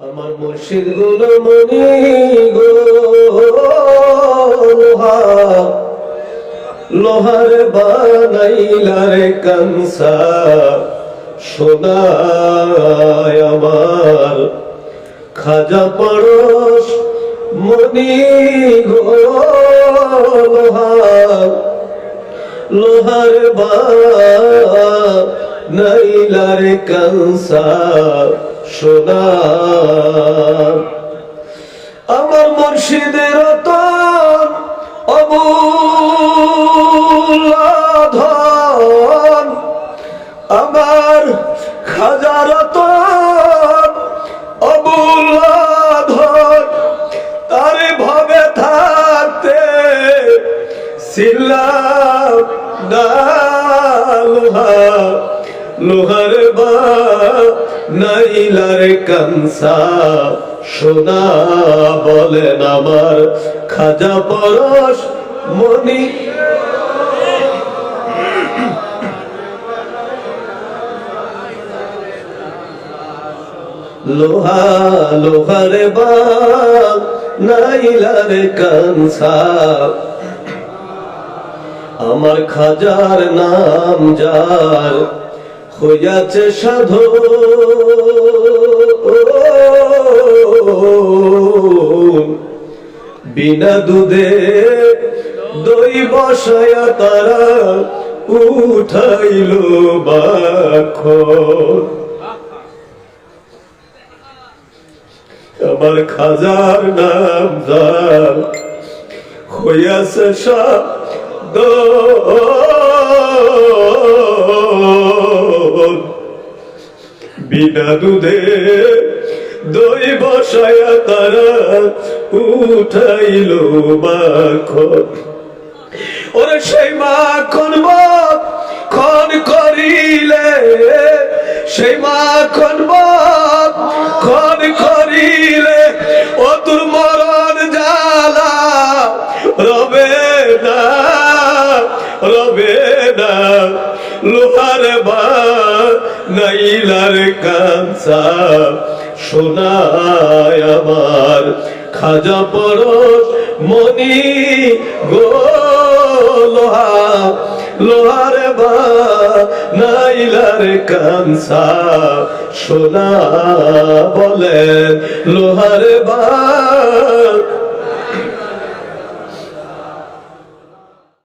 আমার মুর্শিদ গুণমণি গো, লোহা। লোহার বানাইলার কাংসা সোনায় আমার। খাজা পড়স মনি গো, লোহা। লোহার বা নাইলার কাংসা সোনা আমার মুর্শিদের রতন অবুলাধন আমার খাজা রতন অবুলাধন তারে ভবে থাকতে না লোহা, লোহার বা নাইলার কানসা, সোনা বলেন আমার খাজা পরশ মনি। লোহা, লোহার বা নাইলার কানসা। আমার খাজার নাম যার হইয়াছে সাধু। বিনা দুধে দই বসায়া তারা উঠাইল বাখ আমার খাজার নাম যার হইয়াছে সাধু। বিনা দুধে দই বসায়া তারা উঠাইল মাখন। ওরে সেই মাখন খন করিলে, সেই মাখন খন করিলে ও তোর মরণ জ্বালা রবে না রবে না, লোহার বা নাইলার কাঁচা সোনায় আমার খাজা পরশ মনি গো লোহা, লোহার বা নাইলার কাঁচা সোনা বলে লোহার বা